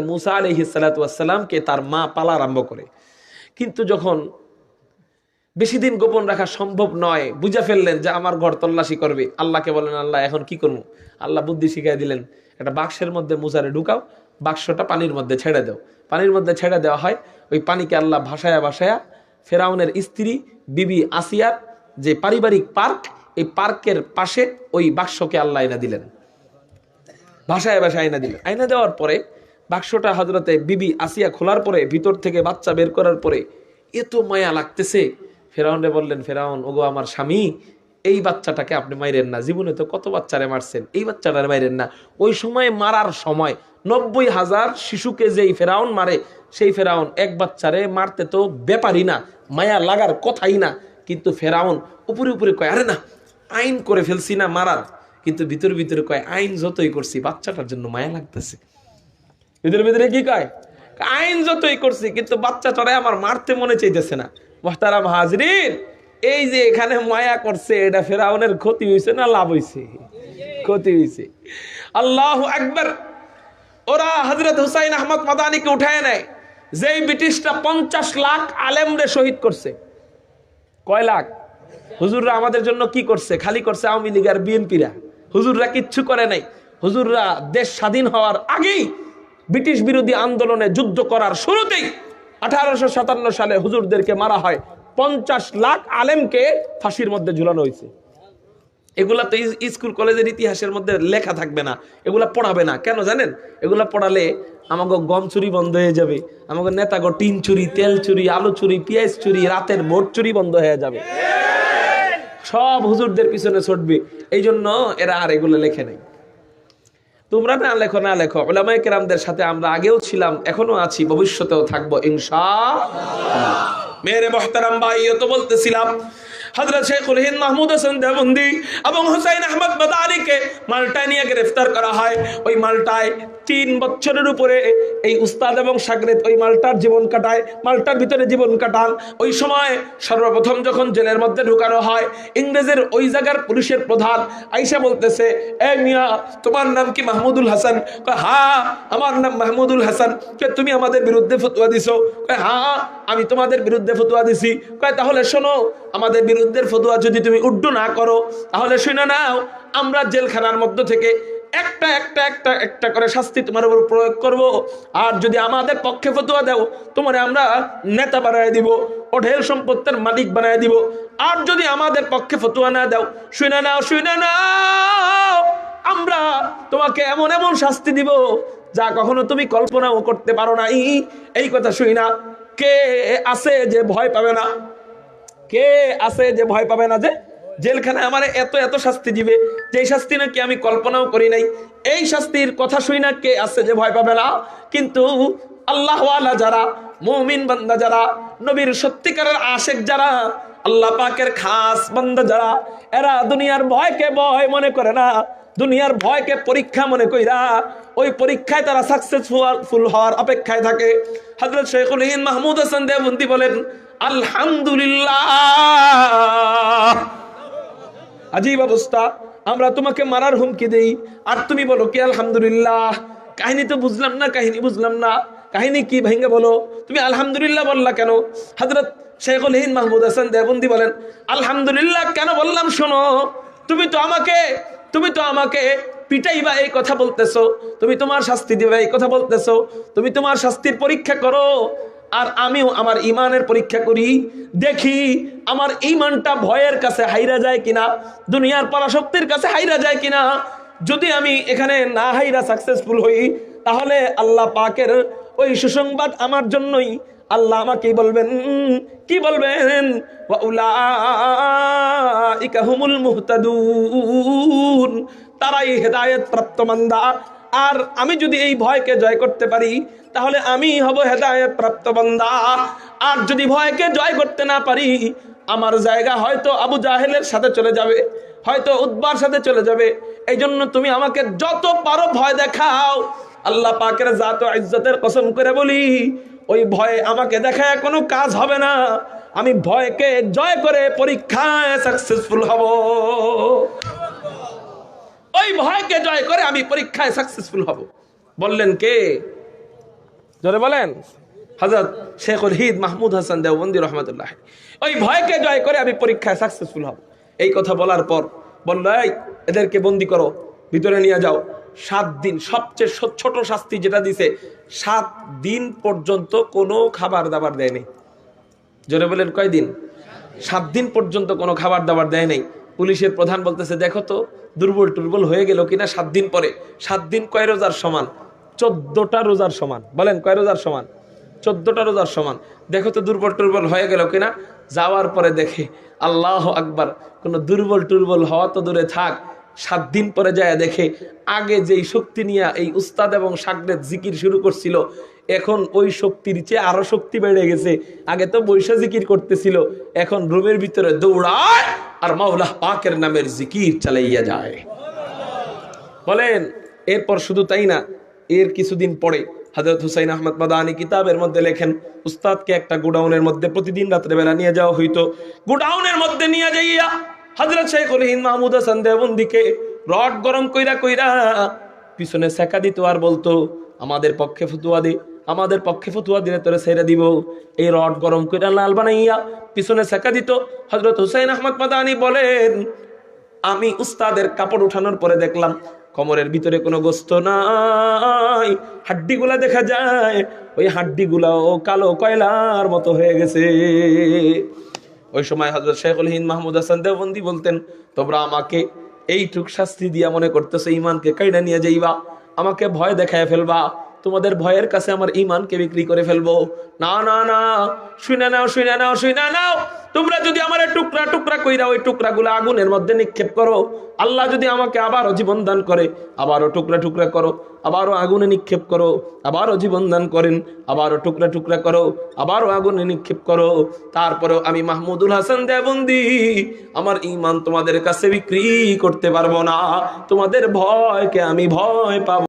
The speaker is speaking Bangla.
মুসা আলহি সালাতামকে তার মা পালা আরম্ভ করে। কিন্তু যখন বেশি দিন গোপন রাখা সম্ভব নয়, বুঝে ফেললেন যে আমার ঘর তল্লাশি করবে। আল্লাহকে বলেন আল্লাহ, এখন কি করব? আল্লাহ বুদ্ধি শিখাই দিলেন, একটা বাক্সের মধ্যে মুসারে ঢুকাও, বাক্সটা পানির মধ্যে ছেড়ে দাও। পানির মধ্যে ছেড়ে দেওয়া হয়, ওই পানিকে আল্লাহ ভাসায়া ভাসায়া ফেরাউনের স্ত্রী, বিবি আসিয়ার যে পারিবারিক পার্ক, এই পার্কের পাশে ওই বাক্সকে আল্লাহ এনে দিলেন। ভাষায় ভাষায় আইনা দিলেন। আইনা দেওয়ার পরে বাক্সটা হজরতে বিবি আসিয়া খোলার পরে, ভিতর থেকে বাচ্চা বের করার পরে এত মায়া লাগতেছে। ফেরাউনরে বললেন, ফেরাউন, ওগো আমার স্বামী, এই বাচ্চাটাকে আপনি মাইরেন না। জীবনে তো কত বাচ্চারে মারছেন, এই বাচ্চাটারে মাইরেন না। ওই সময় মারার সময় নব্বই হাজার শিশুকে যেই ফেরাউন মারে, সেই ফেরাউন এক বাচ্চারে মারতে তো ব্যাপারই না, মায়া লাগার কথাই না। কিন্তু ফেরাউন উপরে উপরে কয়, আরে না, আইন করে ফেলছি না মারার। কিন্তু ভিতরে ভিতরে কয়, আইন যতই করছি, বাচ্চাটার জন্য মায়া লাগতেছে। ভিতরে ভিতরে কি কয়? আইন যতই করছি, কিন্তু বাচ্চাটারে আমার মারতে মনে চাইতেছে না। মোহতারাম হাজরিন, এই যে এখানে মায়া করছে, এটা ফেরাউনের ক্ষতি হয়েছে না লাভ হয়েছে ক্ষতি হয়েছে আল্লাহ একবার ওরা হজরত হুসাইন আহমদ মাদানিকে উঠায় নেয়। যেই ব্রিটিশটা পঞ্চাশ লাখ আলেমরে শহীদ করছে। কয় লাখ? হুজুররা আমাদের জন্য কি করছে? খালি করছে আওয়ামী লীগ আর বিএনপিরা। হুজুররা কিচ্ছু করে নাই। হুজুররা দেশ স্বাধীন হওয়ার আগেই ব্রিটিশ বিরোধী আন্দোলনে যুদ্ধ করার শুরুতেই আঠারোশো সাতান্ন সালে হুজুরদেরকে মারা হয়। পঞ্চাশ লাখ আলেমকে ফাঁসির মধ্যে ঝুলানো হয়েছে। এগুলা তো স্কুল, কলেজের ইতিহাসের মধ্যে লেখা থাকবে না। এগুলা পড়াবে না। কেন জানেন? এগুলা পড়ালে আমাকে গম চুরি বন্ধ হয়ে যাবে। আমাকে নেতাগো টিন চুরি, তেল চুরি, আলু চুরি, পেঁয়াজ চুরি, রাতের ভোট চুরি বন্ধ হয়ে যাবে। সব হুজুরদের পিছনে ছুটবে। এই জন্য এরা আর এগুলো লেখে নাই। তোমরা না লেখো না লেখো। ওলামাই কেরামদের সাথে আমরা আগেও ছিলাম, এখনও আছি, ভবিষ্যতেও থাকব ইনশা মেরে মোহতারাম ভাই তো বলতেছিলাম হজরত শেখুল হিন্দ মাহমুদ হোসেন দেবন্দি এবং হুসাইন আহমদ মাদারিকে মালটায় নিয়ে গ্রেফতার করা হয়। ওই মালটায় তিন বছরের উপরে এই উস্তাদ এবং সাগরেদ ওই মালটার জীবন কাটায়, মালটার ভিতরে জীবন কাটান। ওই সময় সর্বপ্রথম যখন জেলের মধ্যে ঢুকানো হয়, ইংরেজের ওই জায়গার পুলিশের প্রধান আইসা বলতেছে, এ মিয়া, তোমার নাম কি মাহমুদুল হাসান? হ্যাঁ আমার নাম মাহমুদুল হাসান। তুমি আমাদের বিরুদ্ধে ফতুয়া দিছো? হ্যাঁ আমি তোমাদের বিরুদ্ধে ফতুয়া দিছি। কয়, তাহলে শোনো, আমাদের বিরুদ্ধের ফতুয়া যদি তুমি উড্ডু না করো, তাহলে শুনে নাও, আমরা জেলখানার মধ্য থেকে একটা একটা একটা একটা করে শাস্তি তোমার উপর প্রয়োগ করব। আর যদি আমাদের পক্ষে ফতুয়া দাও, তোমার আমরা নেতা বানায় দিব, অঢেল সম্পত্তির মালিক বানায় দিব। আর যদি আমাদের পক্ষে ফতুয়া না দাও, শুনে নাও শুনে নাও, আমরা তোমাকে এমন এমন শাস্তি দিব, যা কখনো তুমি কল্পনাও করতে পারো না এই কথা শুই না। কে আছে যে ভয় পাবে না? কে আছে যে ভয় পাবে না যে জেলখানায় আমার এত এত শাস্তি দিবে। যে শাস্তি নাকি আমি কল্পনাও করি নাই। এই শাস্তির কথা শুই না কে আছে যে ভয় পাবে না? কিন্তু আল্লাহওয়ালা যারা, মুমিন বান্দা যারা, নবীর সত্যিকারের আশেক যারা, আল্লাহ পাকের খাস বান্দা যারা, এরা দুনিয়ার ভয়কে ভয় মনে করে না। দুনিয়ার ভয়কে পরীক্ষা মনে কইরা ওই পরীক্ষায় তারা সাকসেসফুল হওয়ার অপেক্ষায় থাকে। হজরত শেখুল মাহমুদ হাসান দেবন্দি বলেন, আলহামদুলিল্লাহ। আজীব অবস্থা। আমরা তোমাকে মারার হুমকি দেই। আর তুমি বলো, কি? আলহামদুলিল্লাহ। কাহিনী তো বুঝলাম না, কাহিনী বুঝলাম না। কাহিনী কি ভেঙে বলো? তুমি আলহামদুলিল্লাহ বললা কেন? হজরত শেখুল হিন্দ মাহমুদ হাসান দেবন্দি বলেন, আলহামদুলিল্লাহ কেন বললাম শোনো? তুমি তো আমাকে, তুমি তো আমাকে পিটাইবা এই কথা বলতেছো। তুমি তোমার শাস্তি দিবা এই কথা বলতেছো। তুমি তোমার শাস্তির পরীক্ষা করো। আর আমিও আমার ইমানের পরীক্ষা করি, দেখি আমার ইমানটা ভয়ের কাছে হাইরা যায় কিনা, দুনিয়ার পরাশক্তির কাছে হাইরা যায় কিনা। যদি আমি এখানে না হাইরা সাকসেসফুল হই, তাহলে আল্লাহ পাকের ওই সুসংবাদ আমার জন্যই আল্লাহ আমাকে বলবেন, কি বলবেন? তারাই হেদায়েত প্রাপ্ত মান্দা আর আমি যদি এই ভয়কে জয় করতে পারি, তাহলে আমি হব হেদায়েত প্রাপ্ত বান্দা। আর যদি ভয়কে জয় করতে না পারি, আমার জায়গা হয়তো আবু জাহেলের সাথে চলে যাবে, হয়তো উদ্বার সাথে চলে যাবে। এই জন্য তুমি আমাকে যত পারো ভয় দেখাও। আল্লাহ পাকের জাত ইজ্জতের কসম করে বলি, ওই ভয়ে আমাকে দেখায় কোনো কাজ হবে না। আমি ভয়কে জয় করে পরীক্ষায় সাকসেসফুল হব। ওই ভয়কে জয় করে আমি পরীক্ষায় সাকসেসফুল হব। বললেন কে? জোরে বলেন। হজরত শেখুল হিদ মাহমুদ হাসান দেওবন্দি রহমতুল্লাহ ওই ভয়কে জয় করে আমি পরীক্ষায় সাকসেসফুল হব। এই কথা বলার পর বলল এদেরকে বন্দি করো, ভিতরে নিয়ে যাও। সাত দিন, সবচেয়ে ছোট শাস্তি যেটা দিছে, সাত দিন পর্যন্ত কোনো খাবার দাবার দেয়নি জোরে বলেন, কয়দিন? সাত দিন পর্যন্ত কোনো খাবার দাবার দেয় নাই। পুলিশের প্রধান বলতেছে, দেখো তো দুর্বল টুর্বল হয়ে গেল কিনা সাত দিন পরে। সাত দিন কয় রোজার সমান? চোদ্দটা রোজার সমান। বলেন, কয় রোজার সমান? চোদ্দটা রোজার সমান। দেখো তো দুর্বল টুর্বল হয়ে গেল কিনা? যাওয়ার পরে দেখে আল্লাহ আকবার, কোনো দুর্বল টুর্বল হওয়া তো দূরে থাক। সাত দিন পরে যায় দেখে আগে যেই শক্তি নিয়ে এই উস্তাদ এবং সাগরেদ জিকির শুরু করছিল, এখন ওই শক্তির চেয়ে আরও শক্তি বেড়ে গেছে। আগে তো বৈশা জিকির করতেছিল, এখন রুমের ভিতরে দৌড়ায় আর মাওলাহ পাকের নামের জিকির চালাইয়া যায়। বলেন, এরপর শুধু তাই না, এর কিছুদিন পরে হজরত হুসাইন আহমদ মাদানি কিতাবের মধ্যে লেখেন, উস্তাদকে একটা গোডাউনের মধ্যে প্রতিদিন রাত্রেবেলা নিয়ে যাওয়া হইতো। গোডাউনের মধ্যে নিয়ে যাইয়া হজরত শেখুল হিন্দ মাহমুদ হাসান দেবন্দিকে রড গরম কইরা কইরা পিছনে সেকা দিত আর বলতো, আমাদের পক্ষে ফতুয়া দে আমাদের পক্ষে ফতুয়া দিলে তোরে ছেড়ে দিব। এই রড গরম কইরা লাল বানাইয়া পিছনে সেকা দিত। হজরত হুসাইন আহমদ মাদানি বলেন, আমি উস্তাদের কাপড় উঠানোর পরে দেখলাম, কমরের ভিতরে কোনো গোস্ত নাই, হাড্ডিগুলা দেখা যায়, ওই হাড্ডিগুলাও কালো কয়লার মতো হয়ে গেছে। ওই সময় হজরত শেখুল হিন্দ মাহমুদ হাসান দেবন্দি বলতেন, তোমরা আমাকে এইটুক শাস্তি দিয়া মনে করতেছো ইমানকে কাইনা নিয়ে যাইবা, আমাকে ভয় দেখায় ফেলবা তোমাদের ভয়ের কাছে আমার ইমানকে বিক্রি করে ফেলব। না না না। শুনে নাও শুনে নাও শুনে নাও। তোমরা যদি আমার টুকরা টুকরা কইরা ওই টুকরাগুলো আগুনের মধ্যে নিক্ষেপ করো, আল্লাহ যদি আমাকে আবারও জীবন দান করে, আবারও টুকরা টুকরা করো, আবারও আগুনে নিক্ষেপ করো, আবারও জীবন দান করেন, আবারও টুকরা টুকরা করো, আবারও আগুনে নিক্ষেপ করো, তারপরেও আমি মাহমুদুল হাসান দেবন্দি আমার ইমান তোমাদের কাছে বিক্রি করতে পারব না। তোমাদের ভয়কে আমি ভয় পাবো।